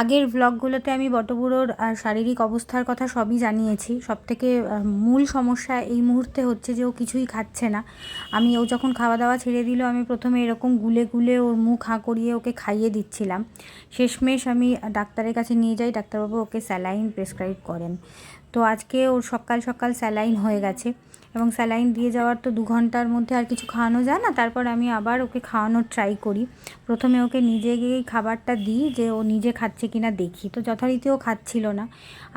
আগের ব্লগগুলোতে আমি বটবুড়োর শারীরিক অবস্থার কথা সবই জানিয়েছি। সব থেকে মূল সমস্যা এই মুহূর্তে হচ্ছে যে ও কিছুই খাচ্ছে না। আমি, ও যখন খাওয়া দাওয়া ছেড়ে দিল, আমি প্রথমে এরকম গুলে গুলে ওর মুখ হাঁ করিয়ে ওকে খাইয়ে দিচ্ছিলাম। শেষমেশ আমি ডাক্তারের কাছে নিয়ে যাই, ডাক্তারবাবু ওকে স্যালাইন প্রেসক্রাইব করেন। তো আজকে ওর সকাল সকাল স্যালাইন হয়ে গেছে এবং স্যালাইন দিয়ে যাওয়ার তো দু ঘণ্টার মধ্যে আর কিছু খাওয়ানো যায় না, তারপর আমি আবার ওকে খাওয়ানোর ট্রাই করি। প্রথমে ওকে নিজে গিয়েই খাবারটা দিই যে ও নিজে খাচ্ছে কি না দেখি। তো যথারীতি ও খাচ্ছিল না।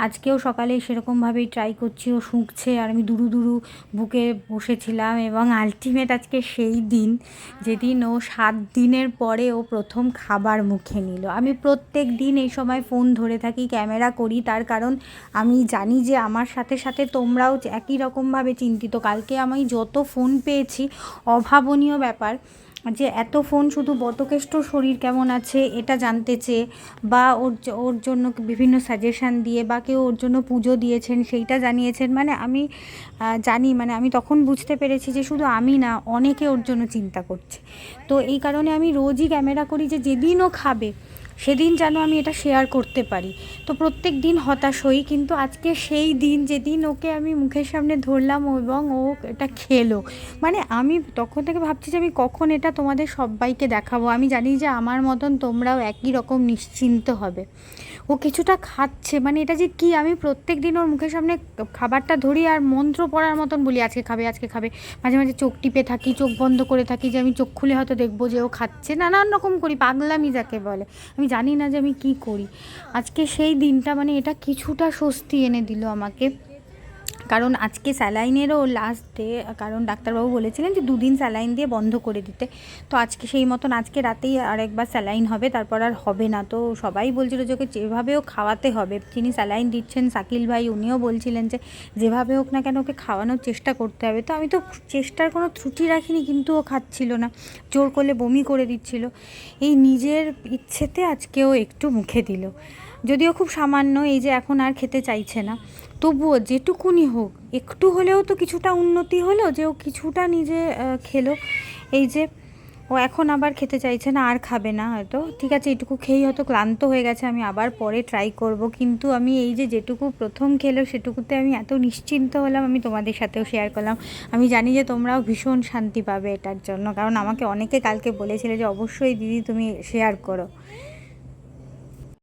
আজকেও সকালে সেরকমভাবেই ট্রাই করছি, ও শুঁকছে আর আমি দুরু দুরু বুকে বসেছিলাম এবং আলটিমেট আজকে সেই দিন, যেদিন ও সাত দিনের পরে ও প্রথম খাবার মুখে নিল। আমি প্রত্যেক দিন এই সময় ফোন ধরে থাকি ক্যামেরা করি, তার কারণ আমি জানি যে আমার সাথে সাথে তোমরাও একই রকমভাবে চিন্তিত। কালকে আমি যত ফোন পেয়েছি, অভাবনীয় ব্যাপার যে এত ফোন শুধু বটকেষ্ট শরীর কেমন আছে এটা জানতে চেয়ে বা ওর ওর জন্য বিভিন্ন সাজেশান দিয়ে বা কেউ ওর জন্য পুজো দিয়েছেন, সেইটা জানিয়েছেন মানে আমি জানি মানে আমি তখন বুঝতে পেরেছি যে শুধু আমি না, অনেকে ওর জন্য চিন্তা করছে। তো এই কারণে আমি রোজই ক্যামেরা করি যে যেদিনও খাবে সেদিন যেন আমি এটা শেয়ার করতে পারি। তো প্রত্যেক দিন হতাশ হই, কিন্তু আজকে সেই দিন যেদিন ওকে আমি মুখের সামনে ধরলাম এবং ও এটা খেলো। মানে আমি তখন থেকে ভাবছি যে আমি কখন এটা তোমাদের সবাইকে দেখাবো। আমি জানি যে আমার মতন তোমরাও একই রকম নিশ্চিন্ত হবে। ও কিছুটা খাচ্ছে মানে এটা যে কি? আমি প্রত্যেক দিন ওর মুখের সামনে খাবারটা ধরি আর মন্ত্র পড়ার মতন বলি, আজকে খাবে আজকে খাবে। মাঝে মাঝে চোখ টিপে থাকি, চোখ বন্ধ করে থাকি যে আমি চোখ খুলে হয়তো দেখব যে ও খাচ্ছে। নানান রকম করি, পাগলামি যাকে বলে। আমি জানি না যে আমি কি করি। আজকে সেই দিনটা মানে এটা কিছুটা স্বস্তি এনে দিল আমাকে। কারণ আজকে স্যালাইনেরও লাস্ট ডে কারণ ডাক্তারবাবু বলেছিলেন যে দুদিন স্যালাইন দিয়ে বন্ধ করে দিতে। তো আজকে সেই মতন আজকে রাতেই আরেকবার স্যালাইন হবে, তারপর আর হবে না। তো সবাই বলছিল যে ওকে যেভাবেও খাওয়াতে হবে। যিনি স্যালাইন দিচ্ছেন শাকিল ভাই, উনিও বলছিলেন যে যেভাবে হোক না কেন ওকে খাওয়ানোর চেষ্টা করতে হবে। তো আমি তো চেষ্টার কোনো ত্রুটি রাখিনি, কিন্তু ও খাচ্ছিল না। জোর করলে বমি করে দিচ্ছিল। এই নিজের ইচ্ছেতে আজকেও একটু মুখে দিল। যদিও খুব সামান্য, এই যে এখন আর খেতে চাইছে না। তবুও যেটুকুনি হোক, একটু হলেও তো কিছুটা উন্নতি হলো যে ও কিছুটা নিজে খেলো। এই যে ও এখন আবার খেতে চাইছে না, আর খাবে না হয়তো। ঠিক আছে, এটুকু খেয়েই হয়তো ক্লান্ত হয়ে গেছে, আমি আবার পরে ট্রাই করব। কিন্তু আমি এই যে যেটুকু প্রথম খেলো, সেটুকুতে আমি এত নিশ্চিন্ত হলাম, আমি তোমাদের সাথেও শেয়ার করলাম। আমি জানি যে তোমরাও ভীষণ শান্তি পাবে এটার জন্য। কারণ আমাকে অনেকে কালকে বলেছিলে যে, অবশ্যই দিদি, তুমি শেয়ার করো।